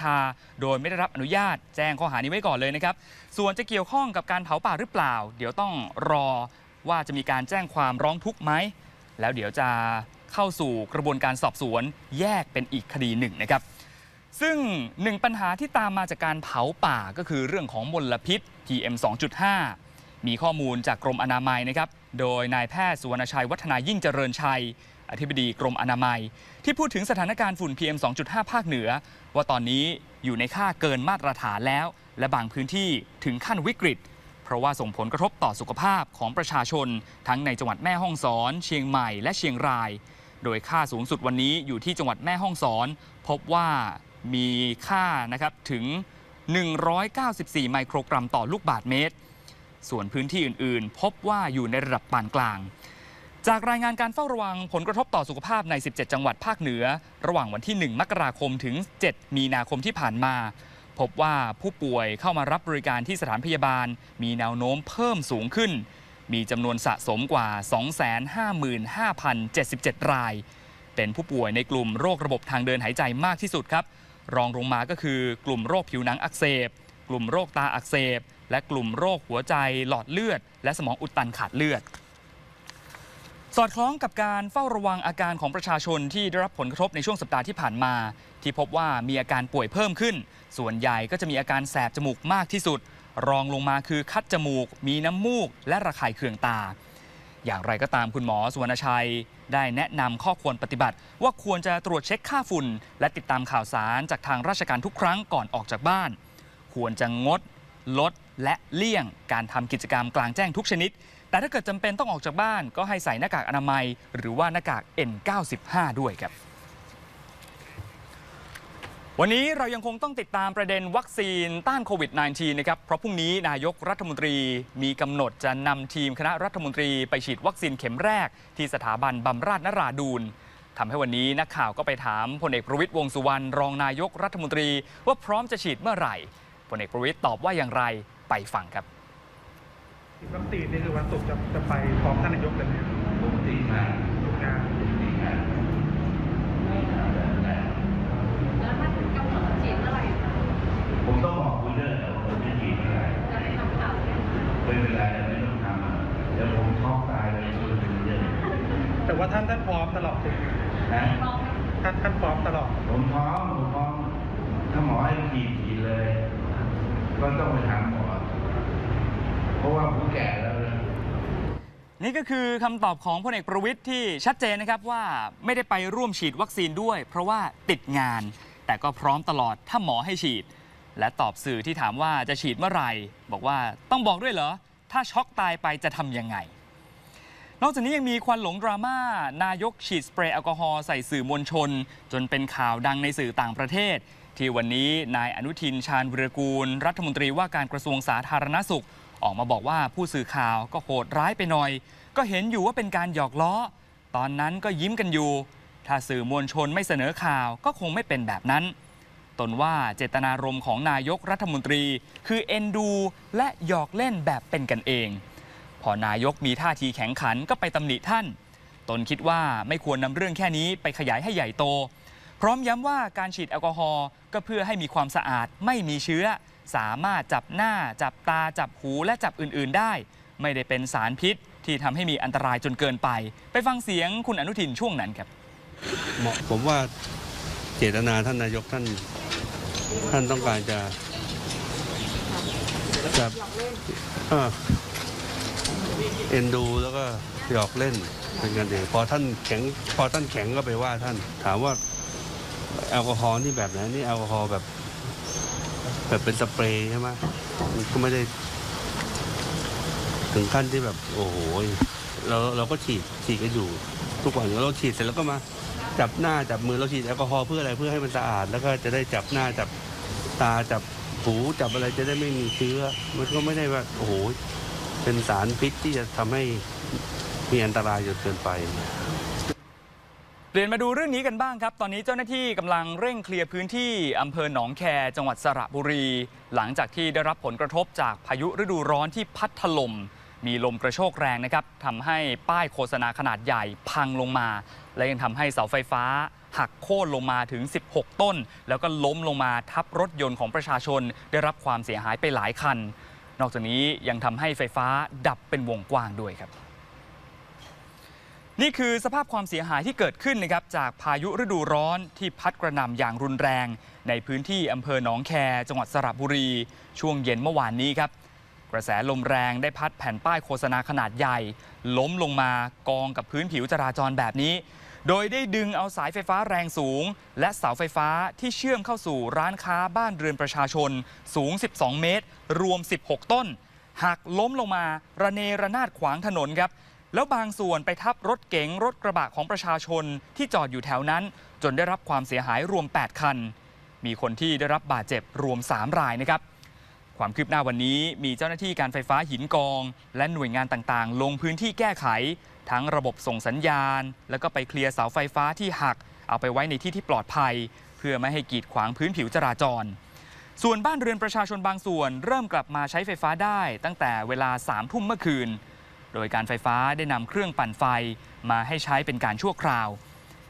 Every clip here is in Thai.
ชาโดยไม่ได้รับอนุญาตแจ้งข้อหานี้ไว้ก่อนเลยนะครับ ส่วนจะเกี่ยวข้องกับการเผาป่าหรือเปล่า เดี๋ยวต้องรอว่าจะมีการแจ้งความร้องทุกข์ไหม แล้วเดี๋ยวจะเข้าสู่กระบวนการสอบสวนแยกเป็นอีกคดีหนึ่งนะครับ ซึ่งหนึ่งปัญหาที่ตามมาจากการเผาป่าก็คือเรื่องของมลพิษ PM 2.5 มีข้อมูลจากกรมอนามัยนะครับ โดยนายแพทย์สุวรรณชัยวัฒนายิ่งเจริญชัย อธิบดีกรมอนามัย ที่พูดถึงสถานการณ์ฝุ่น PM 2.5 ภาคเหนือ ว่าตอนนี้อยู่ในค่าเกินมาตรฐานแล้ว และบางพื้นที่ถึงขั้นวิกฤต เพราะว่าส่งผลกระทบต่อสุขภาพของประชาชน ทั้งในจังหวัดแม่ฮ่องสอน เชียงใหม่และเชียงราย โดยค่าสูงสุดวันนี้อยู่ที่จังหวัดแม่ฮ่องสอน พบว่ามีค่านะครับถึง 194 ไมโครกรัมต่อลูกบาทเมตร ส่วนพื้นที่อื่น ๆ พบว่าอยู่ในระดับปานกลาง จากรายงานการเฝ้าระวังผลกระทบต่อสุขภาพใน 17 จังหวัดภาคเหนือ ระหว่างวันที่ 1 มกราคมถึง 7 มีนาคมที่ผ่านมา พบว่าผู้ป่วยเข้ามารับบริการที่สถานพยาบาล มีแนวโน้มเพิ่มสูงขึ้น มีจำนวนสะสมกว่า 255,077 ราย เป็นผู้ป่วยในกลุ่มโรคระบบทางเดินหายใจมากที่สุดครับ รองลงมาก็คือกลุ่มโรคผิวหนังอักเสบ กลุ่มโรคตาอักเสบ และกลุ่มโรคหัวใจหลอดเลือด และสมองอุดตันขาดเลือด สอดคล้องกับการเฝ้าระวังอาการของประชาชนที่ได้รับผลกระทบในช่วงสัปดาห์ที่ผ่านมา ที่พบว่ามีอาการป่วยเพิ่มขึ้น ส่วนใหญ่ก็จะมีอาการแสบจมูกมากที่สุด รองลงมาคือคัดจมูก มีน้ำมูก และระคายเคืองตา อย่างไรก็ตามคุณหมอสุวรรณชัย ได้แนะนำข้อควรปฏิบัติ ว่าควรจะตรวจเช็คค่าฝุ่น และติดตามข่าวสารจากทางราชการทุกครั้งก่อนออกจากบ้าน ควรจะงด ลด และเลี่ยง การทำกิจกรรมกลางแจ้งทุกชนิด แต่ถ้าเกิดจำเป็นต้องออกจากบ้าน ก็ให้ใส่หน้ากากอนามัย หรือว่าหน้ากาก N95 ด้วยครับ วันนี้เรายังคงต้องติดตามประเด็นวัคซีนต้านโควิด -19 นะครับ เพราะพรุ่งนี้นายกรัฐมนตรีมีกำหนดจะนำทีมคณะรัฐมนตรีไปฉีดวัคซีนเข็มแรก ที่สถาบันบำราศนราดูนทำให้วันนี้นักข่าวก็ไปถามพลเอกประวิตยวงสุวรรณรองนายกรัฐมนตรีว่าพร้อมจะฉีดเมื่อไหร่พลเอกประวิตยตอบว่าอย่างไรไปฟังครับ วัคซีนนี่คือวันศุกร์จะจะไปพร้อมท่านนายกเลยไหมผมตีงานถูกงานตีงาแล้วถ้าถึงกำหนดฉีดเมื่อไหร่คะผมต้องบอกคุณเรื่องแต่ว่าผมจะฉีดเมื่อไหร่จะไปทำข่าวเนี่ยไม่เป็นไรไม่ต้องทำอะเดี๋ยวผมช็อกตายเลยคุณเป็นเรื่องแต่ว่าท่านท่านพร้อมตลอดถูกไหมนะท่านท่านพร้อมตลอด ผมพร้อมผมพร้อมถ้าหมอให้ฉีดฉีดเลย ก็ต้องไปถามหมอ ราะว่าผมแก่แล้วนะนี่ก็คือคำตอบของพลเอกประวิตยที่ชัดเจนนะครับว่าไม่ได้ไปร่วมฉีดวัคซีนด้วย เพราะว่าติดงาน แต่ก็พร้อมตลอดถ้าหมอให้ฉีด และตอบสื่อที่ถามว่าจะฉีดเมื่อไหร่ บอกว่าต้องบอกด้วยเหรอ ถ้าช็อกตายไปจะทำยังไง นอกจากนี้ยังมีควันหลงดราม่านายกฉีดสเปรย์แอลกอฮอล์ใส่สื่อมวลชน จนเป็นข่าวดังในสื่อต่างประเทศ ที่วันนี้นายอนุทินชาญวิรกูล รัฐมนตรีว่าการกระทรวงสาธารณสุข ออกมาบอกว่าผู้สื่อข่าวก็โหดร้ายไปหน่อย ก็เห็นอยู่ว่าเป็นการหยอกล้อ ตอนนั้นก็ยิ้มกันอยู่ ถ้าสื่อมวลชนไม่เสนอข่าวก็คงไม่เป็นแบบนั้น ตนว่าเจตนารมณ์ของนายกรัฐมนตรี คือเอ็นดูและหยอกเล่นแบบเป็นกันเอง พอนายกมีท่าทีแข็งขันก็ไปตำหนิท่าน ตนคิดว่าไม่ควรนำเรื่องแค่นี้ไปขยายให้ใหญ่โต พร้อมย้ำว่าการฉีดแอลกอฮอล์ก็เพื่อให้มีความสะอาดไม่มีเชื้อ สามารถจับหน้าจับตาจับหูและจับอื่น ๆ ได้ ไม่ได้เป็นสารพิษที่ทำให้มีอันตรายจนเกินไป ไปฟังเสียงคุณอนุทินช่วงนั้นครับ เหมาะผมว่าเจตนาท่านนายกท่าน ท่านต้องการจะจะเอ่อเอ็นดูแล้วก็หยอกเล่นเป็นกันเองพอท่านแข็งพอท่านแข็งก็ไปว่าท่านถามว่าแอลกอฮอล์นี่แบบไหนนี่แอลกอฮอล์แบบ แบบเป็นสเปรย์ใช่ไหมมันก็ไม่ได้ ถึงขั้นที่แบบ โอ้โหเราเราก็ฉีดฉีดกันอยู่ ทุกวันเราฉีดเสร็จแล้วก็มา จับหน้าจับมือเราฉีดแอลกอฮอล์เพื่ออะไรเพื่อให้มันสะอาด แล้วก็จะได้จับหน้าจับตาจับหูจับอะไรจะได้ไม่มีเชื้อ มันก็ไม่ได้ว่าโอ้โหเป็นสารพิษที่จะทำให้มีอันตรายจนเกินไป เปลี่ยนมาดูเรื่องนี้กันบ้างครับ ตอนนี้เจ้าหน้าที่กำลังเร่งเคลียร์พื้นที่อำเภอหนองแค จังหวัดสระบุรี หลังจากที่ได้รับผลกระทบจากพายุฤดูร้อนที่พัดถล่มมีลมกระโชกแรงนะครับทำให้ป้ายโฆษณาขนาดใหญ่พังลงมา และยังทำให้เสาไฟฟ้า หักโค่นลงมาถึง 16 ต้น แล้วก็ล้มลงมาทับรถยนต์ของประชาชน ได้รับความเสียหายไปหลายคัน นอกจากนี้ยังทำให้ไฟฟ้าดับเป็นวงกว้างด้วยครับ นี่คือสภาพความเสียหายที่เกิดขึ้นนะครับจากพายุฤดูร้อนที่พัดกระหน่ำอย่างรุนแรง ในพื้นที่อำเภอหนองแค จังหวัดสระบุรี ช่วงเย็นเมื่อวานนี้ครับ กระแสลมแรงได้พัดแผ่นป้ายโฆษณาขนาดใหญ่ ล้มลงมากองกับพื้นผิวจราจรแบบนี้ โดยได้ดึงเอาสายไฟฟ้าแรงสูง และเสาไฟฟ้าที่เชื่อมเข้าสู่ร้านค้าบ้านเรือนประชาชนสูง 12 เมตร รวม 16 ต้นหักล้มลงมาระเนระนาดขวางถนนครับ แล้วบางส่วนไปทับรถเก๋งรถกระบะของประชาชนที่จอดอยู่แถวนั้น จนได้รับความเสียหายรวม 8 คัน มีคนที่ได้รับบาดเจ็บรวม 3 รายนะครับ ความคืบหน้าวันนี้มีเจ้าหน้าที่การไฟฟ้าหินกอง และหน่วยงานต่างๆ ลงพื้นที่แก้ไข ทั้งระบบส่งสัญญาณ แล้วก็ไปเคลียร์เสาไฟฟ้าที่หัก เอาไปไว้ในที่ที่ปลอดภัย เพื่อไม่ให้กีดขวางพื้นผิวจราจรส่วนบ้านเรือนประชาชนบางส่วน เริ่มกลับมาใช้ไฟฟ้าได้ ตั้งแต่เวลา3ามทุ่มเมื่อคืน โดยการไฟฟ้าได้นำเครื่องปั่นไฟมาให้ใช้เป็นการชั่วคราว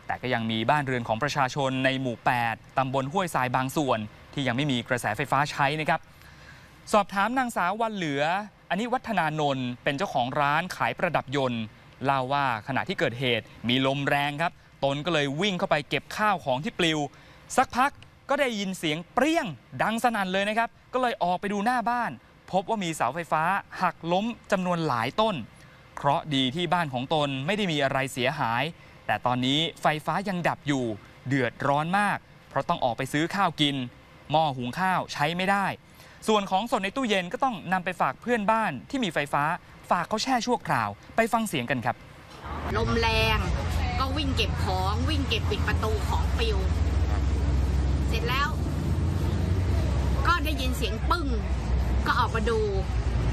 แต่ก็ยังมีบ้านเรือนของประชาชนในหมู่ 8 ตำบลห้วยทรายบางส่วน ที่ยังไม่มีกระแสไฟฟ้าใช้นะครับ สอบถามนางสาววันเหลือ อันนี้วัฒนานนท์เป็นเจ้าของร้านขายประดับยนต์เล่าว่าขณะที่เกิดเหตุมีลมแรงครับ ตนก็เลยวิ่งเข้าไปเก็บข้าวของที่ปลิว สักพักก็ได้ยินเสียงเปรี้ยง ดังสนั่นเลยนะครับ ก็เลยออกไปดูหน้าบ้าน พบว่ามีเสาไฟฟ้าหักล้มจำนวนหลายต้น เคราะห์ดีที่บ้านของตนไม่ได้มีอะไรเสียหาย แต่ตอนนี้ไฟฟ้ายังดับอยู่ เดือดร้อนมาก เพราะต้องออกไปซื้อข้าวกิน หม้อหุงข้าวใช้ไม่ได้ ส่วนของสดในตู้เย็นก็ต้องนำไปฝากเพื่อนบ้านที่มีไฟฟ้าฝากเขาแช่ชั่วคราว ไปฟังเสียงกันครับ ลมแรงก็วิ่งเก็บของวิ่งเก็บปิดประตูของปิว เสร็จแล้ว ก็ได้ยินเสียงปึ้ง ก็ออกมาดู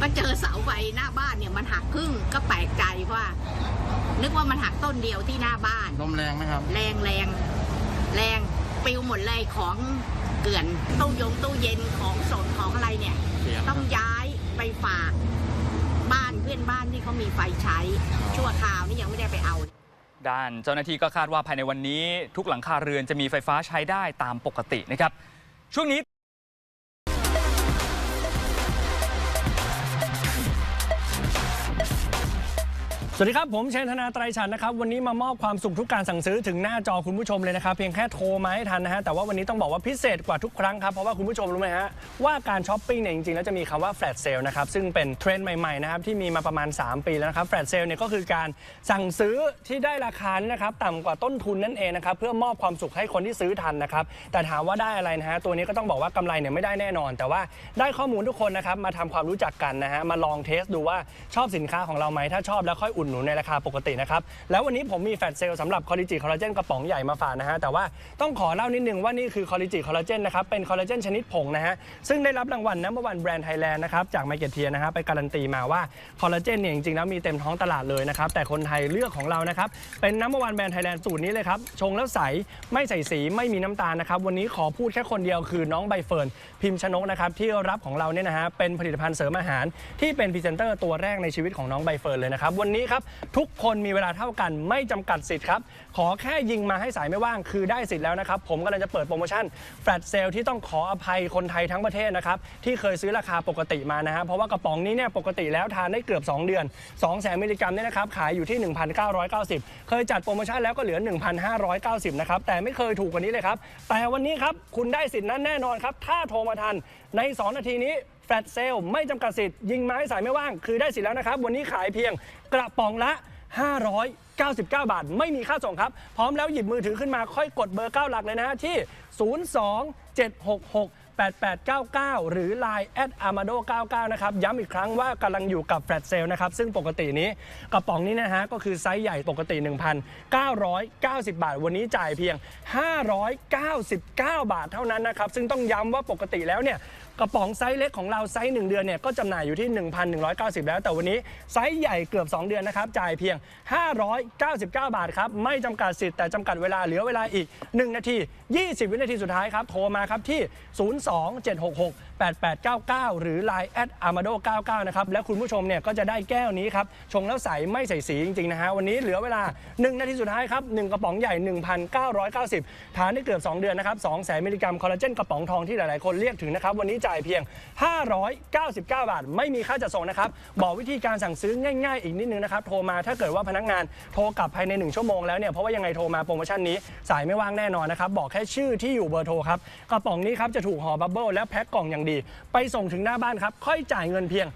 ก็เจอเสาไฟหน้าบ้านเนี่ยมันหักครึ่งก็แปลกใจว่า นึกว่ามันหักต้นเดียวที่หน้าบ้านลมแรงไหมครับ แรงแรงแรงปลิวหมดเลยของเกลื่อนตู้ยงตู้เย็นของสดของอะไรเนี่ยเสียงต้องย้ายไปฝาก บ้านเพื่อนบ้านที่เขามีไฟใช้ ชั่วคราวนี่ยังไม่ได้ไปเอาด้านเจ้าหน้าที่ก็คาดว่าภายในวันนี้ ทุกหลังคาเรือนจะมีไฟฟ้าใช้ได้ตามปกตินะครับ ช่วงนี้ สวัสดีครับ ผมเชนธนาไตรชันนะครับ วันนี้มามอบความสุขทุกการสั่งซื้อถึงหน้าจอคุณผู้ชมเลยนะครับ เพียงแค่โทรมาให้ทันนะฮะแต่ว่าวันนี้ต้องบอกว่าพิเศษกว่าทุกครั้งครับ เพราะว่าคุณผู้ชมรู้ไหมฮะว่าการช้อปปิ้งเนี่ยจริงๆ แล้วจะมีคำว่าแฟลตเซลนะครับ ซึ่งเป็นเทรนด์ใหม่ๆนะครับที่มีมาประมาณ 3 ปีแล้วนะครับแฟลตเซลเนี่ยก็คือการสั่งซื้อที่ได้ราคานะครับต่ำกว่าต้นทุนนั่นเองนะครับเพื่อมอบความสุขให้คนที่ซื้อทันนะครับแต่ถามว่าได้อะไรนะฮะตัวนี้ก็ต้องบอกว่ากำไรเนี่ยไม่ได้แน่นอน แต่ว่าได้ข้อมูลทุกคนนะครับมาทำความรู้จักกันนะฮะมาลองเทสดูว่าชอบสินค้าของเราไหมถ้าชอบแล้วค่อยอุดหนุนในราคาปกตินะครับ แล้ววันนี้ผมมีแฟลตเซลสำหรับคอลลาเจนคอลลาเจนกระป๋องใหญ่มาฝากนะฮะ แต่ว่าต้องขอเล่านิดนึงว่านี่คือคอลลาเจนคอลลาเจนนะครับ เป็นคอลลาเจนชนิดผงนะฮะ ซึ่งได้รับรางวัลนัมเบอร์วันแบรนด์ไทยแลนด์นะครับ จากไมเกตเทียนะฮะ ไปการันตีมาว่าคอลลาเจนเนี่ยจริงๆแล้วมีเต็มท้องตลาดเลยนะครับ แต่คนไทยเลือกของเรานะครับ เป็นนัมเบอร์วันแบรนด์ไทยแลนด์สูตรนี้เลยครับ ชงแล้วใส ไม่ใส่สี ไม่มีน้ำตาลนะครับ วันนี้ขอพูดแค่คนเดียวคือน้องใบเฟิร์นพิมพ์ชนกนะครับที่รับของเราเนี่ยนะฮะเป็นผลิตภัณฑ์เสริมอาหาร ที่เป็นพรีเซนเตอร์ตัวแรกในชีวิตของน้องใบเฟิร์นเลยนะครับวันนี้ครับทุกคนมีเวลาเท่ากันไม่จำกัดสิทธิ์ครับ ขอแค่ยิงมาให้สายไม่ว่างคือได้สิทธิ์แล้วนะครับ ผมกำลังจะเปิดโปรโมชั่นแฟลตเซลที่ต้องขออภัยคนไทยทั้งประเทศนะครับ ที่เคยซื้อราคาปกติมานะฮะเพราะว่ากระป๋องนี้เนี่ยปกติแล้วทานได้เกือบ 2 เดือน2แสนมิลลิกรัมเนี่ยนะครับขายอยู่ที่ 1,990 เคยจัดโปรโมชั่นแล้วก็เหลือ 1,590นะครับแต่ไม่เคยถูกกว่านี้เลยครับแต่วันนี้ครับคุณได้สิทธิ์นั้นแน่นอนครับถ้าโทรมาทันใน 2 นาทีนี้ แฟลตเซลไม่จำกัดสิทธิ์ยิงไม้สายไม่ว่าง คือได้สิทธิ์แล้วนะครับ วันนี้ขายเพียงกระป๋องละ 599 บาท ไม่มีค่าส่งครับ พร้อมแล้วหยิบมือถือขึ้นมาค่อยกดเบอร์ 9 หลักเลยนะฮะที่ 02 766 8899 หรือ Line แอด amado 99 นะครับ ย้ำอีกครั้งว่ากำลังอยู่กับแฟลตเซลนะครับ ซึ่งปกตินี้กระป๋องนี้นะฮะ ก็คือไซส์ใหญ่ปกติ 1,990 บาท วันนี้จ่ายเพียง 599 บาทเท่านั้นนะครับ ซึ่งต้องย้ำว่าปกติแล้วเนี่ย กระป๋องไซส์เล็กของเราไซส์1เดือนเนี่ยก็จำหน่ายอยู่ที่ 1,190 แล้ว แต่วันนี้ไซส์ใหญ่เกือบ 2 เดือนนะครับจ่ายเพียง 599 บาทครับไม่จำกัดสิทธิ์แต่จำกัดเวลาเหลือเวลาอีก 1 นาที 20 วินาทีสุดท้ายครับโทรมาครับที่8899 หรือ Line แอด amado 99 นะครับ และคุณผู้ชมเนี่ยก็จะได้แก้วนี้ครับ ชงแล้วใสไม่ใส่สีจริง ๆ นะฮะ วันนี้เหลือเวลา 1 นาทีสุดท้ายครับ 1 กระป๋องใหญ่ 1,990 ทานได้เกือบ 2 เดือนนะครับ2แสนมิลลิกรัมคอลลาเจนกระป๋องทองที่หลาย ๆ คนเรียกถึงนะครับ วันนี้จ่ายเพียง 599 บาท ไม่มีค่าจัดส่งนะครับ บอกวิธีการสั่งซื้อง่าย ๆ อีกนิดนึงนะครับ โทรมาถ้าเกิดว่าพนักงานโทรกลับภายใน 1 ชั่วโมงแล้วเนี่ย เพราะว่ายังไงโทรมาโปรโมชั่นนี้สายไม่ว่างแน่นอนนะครับ บอกแค่ชื่อที่อยู่เบอร์โทรครับ กระป๋องนี้ครับจะถูกห่อบับเบิลและแพ็คกล่องอย่างดี ไปส่งถึงหน้าบ้านครับ ค่อยจ่ายเงินเพียง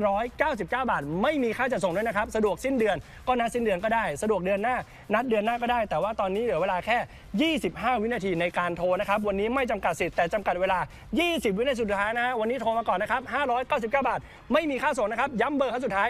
599 บาท ไม่มีค่าจัดส่งด้วยนะครับ สะดวกสิ้นเดือนก็นัดสิ้นเดือนก็ได้ สะดวกเดือนหน้า นัดเดือนหน้าก็ได้ แต่ว่าตอนนี้เหลือเวลาแค่ 25 วินาทีในการโทรนะครับ วันนี้ไม่จำกัดสิทธิ์แต่จำกัดเวลา 20 วินาทีสุดท้ายนะฮะ วันนี้โทรมาก่อนนะครับ 599 บาท ไม่มีค่าส่งนะครับ ย้ำเบอร์ครั้งสุดท้าย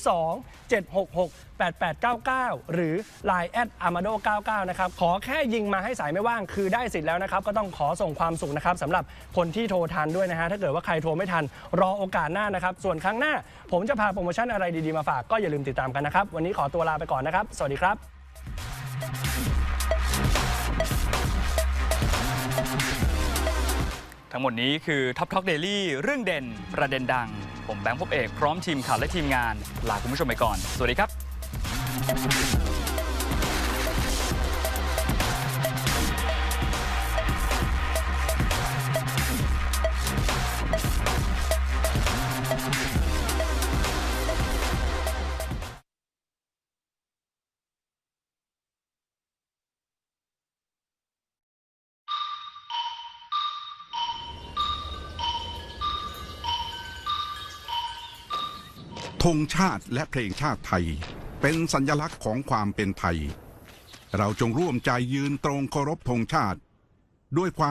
02 766 8899 หรือ Line แอด amado 99นะครับขอแค่ยิงมาให้สายไม่ว่างคือได้สิทธิ์แล้วนะครับ ก็ต้องขอส่งความสุขนะครับสำหรับคนที่โทรทันด้วยนะฮะถ้าเกิดว่าใครโทรไม่ทันรอโอกาสหน้านะครับ ส่วนครั้งหน้า ผมจะพาโปรโมชั่นอะไรดีๆมาฝากก็อย่าลืมติดตามกันนะครับวันนี้ขอตัวลาไปก่อนนะครับ สวัสดีครับทั้งหมดนี้คือ Top Talk Daily เรื่องเด่น ประเด็นดัง ผมแบงค์พบเอก พร้อมทีมข่าวและทีมงาน ลาคุณผู้ชมไปก่อน สวัสดีครับ ธงชาติและเพลงชาติไทย เป็นสัญลักษณ์ของความเป็นไทย เราจงร่วมใจยืนตรงเคารพธงชาติด้วยความ